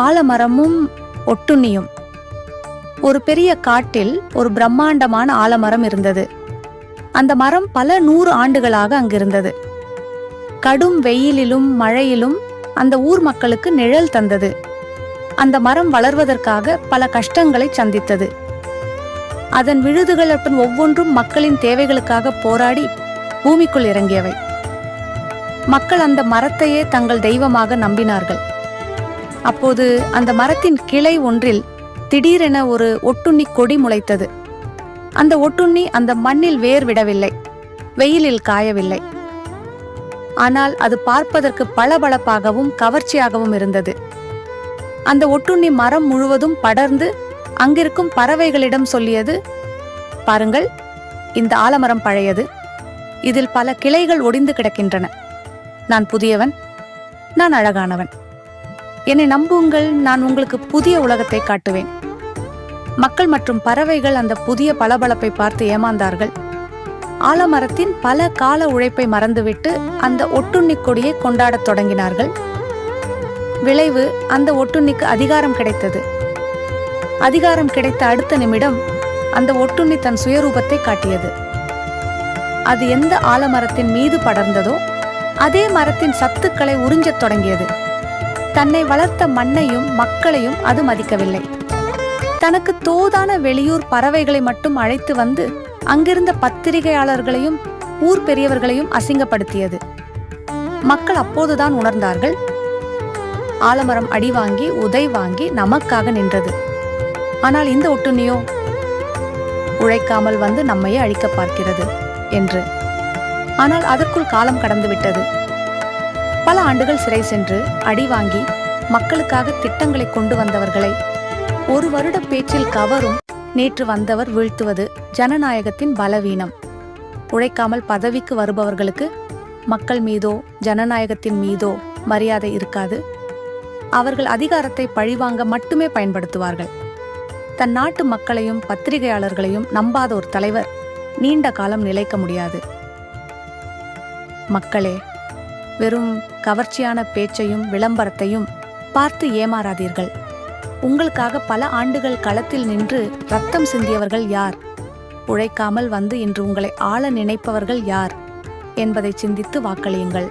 ஆலமரமும் ஒட்டுண்ணியும். ஒரு பெரிய காட்டில் ஒரு பிரம்மாண்டமான ஆலமரம் இருந்தது. அந்த மரம் பல நூறு ஆண்டுகளாக அங்கிருந்தது. கடும் வெயிலிலும் மழையிலும் அந்த ஊர் மக்களுக்கு நிழல் தந்தது. அந்த மரம் வளர்வதற்காக பல கஷ்டங்களை சந்தித்தது. அதன் விழுதுகளுடன் ஒவ்வொன்றும் மக்களின் தேவைகளுக்காக போராடி பூமிக்குள் இறங்கியவை. மக்கள் அந்த மரத்தையே தங்கள் தெய்வமாக நம்பினார்கள். அப்போது அந்த மரத்தின் கிளை ஒன்றில் திடீரென ஒரு ஒட்டுண்ணி கொடி முளைத்தது. அந்த ஒட்டுண்ணி அந்த மண்ணில் வேர் விடவில்லை வெயிலில் காயவில்லை. ஆனால் அது பார்ப்பதற்கு பளபளப்பாகவும் கவர்ச்சியாகவும் இருந்தது. அந்த ஒட்டுண்ணி மரம் முழுவதும் படர்ந்து அங்கிருக்கும் பறவைகளிடம் சொல்லியது பாருங்கள் இந்த ஆலமரம் பழையது. இதில் பல கிளைகள் ஒடிந்து கிடக்கின்றன. நான் புதியவன் நான் அழகானவன். என்னை நம்புங்கள் நான் உங்களுக்கு புதிய உலகத்தை காட்டுவேன். மக்கள் மற்றும் பறவைகள் அந்த புதிய பளபளப்பை பார்த்து ஏமாந்தார்கள். ஆலமரத்தின் பல கால உழைப்பை மறந்துவிட்டு அந்த ஒட்டுண்ணி கொடியை கொண்டாடத் தொடங்கினார்கள். விளைவு அந்த ஒட்டுண்ணிக்கு அதிகாரம் கிடைத்தது. அதிகாரம் கிடைத்த அடுத்த நிமிடம் அந்த ஒட்டுண்ணி தன் சுயரூபத்தை காட்டியது. அது எந்த ஆலமரத்தின் மீது படர்ந்ததோ அதே மரத்தின் சத்துக்களை உறிஞ்சத் தொடங்கியது. தன்னை வளர்த்த மண்ணையும் மக்களையும் அது மதிக்கவில்லை. தனக்கு தோதான வெளியூர் பறவைகளை மட்டும் அழைத்து வந்து அங்கிருந்த பத்திரிகையாளர்களையும் ஊர் பெரியவர்களையும் அசிங்கப்படுத்தியது. மக்கள் அப்போதுதான் உணர்ந்தார்கள். ஆலமரம் அடி வாங்கி உதை வாங்கி நமக்காக நின்றது. ஆனால் இந்த ஒட்டுண்ணியோ? உழைக்காமல் வந்து நம்மையே அழிக்க பார்க்கிறது என்று. ஆனால் அதற்குள் காலம் கடந்து விட்டது பல ஆண்டுகள் சிறை சென்று அடி வாங்கி மக்களுக்காக திட்டங்களை கொண்டு வந்தவர்களை ஒரு வருட பேச்சில் கவரும் நேற்று வந்தவர் வீழ்த்துவது ஜனநாயகத்தின் பலவீனம். உழைக்காமல் பதவிக்கு வருபவர்களுக்கு மக்கள் மீதோ ஜனநாயகத்தின் மீதோ மரியாதை இருக்காது. அவர்கள் அதிகாரத்தை பழிவாங்க மட்டுமே பயன்படுத்துவார்கள். தன் நாட்டு மக்களையும் பத்திரிகையாளர்களையும் நம்பாத ஒரு தலைவர் நீண்ட காலம் நிலைக்க முடியாது. மக்களே வெறும் கவர்ச்சியான பேச்சையும் விளம்பரத்தையும் பார்த்து ஏமாறாதீர்கள். உங்களுக்காக பல ஆண்டுகள் களத்தில் நின்று ரத்தம் சிந்தியவர்கள் யார்? உழைக்காமல் வந்து இன்று உங்களை ஆள நினைப்பவர்கள் யார்? என்பதை சிந்தித்து வாக்களியுங்கள்.